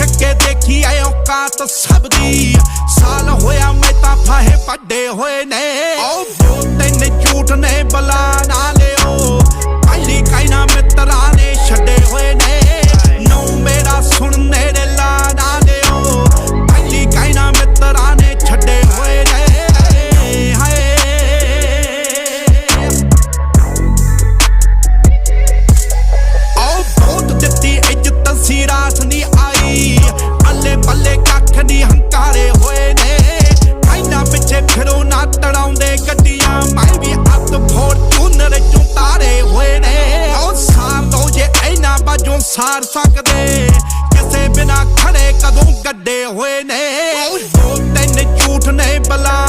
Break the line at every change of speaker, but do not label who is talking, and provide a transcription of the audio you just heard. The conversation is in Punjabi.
ਅੱਖ ਦੇਖੀ ਐ ਔਕਾਤ ਸਭ ਦੀ। ਸਾਲ ਹੋਇਆ ਮੈਂ ਤਾਂ ਫਾਹੇ ਵੱਡੇ ਹੋਏ ਨੇ। ਮਾਰ ਸਕਦੇ। ਕਿਸੇ ਬਿਨਾ ਖੜੇ ਕਦੋਂ ਗੱਡੇ ਹੋਏ ਨੇ। ਉਹ ਤਿੰਨ ਝੂਠ ਨੇ ਬਲਾ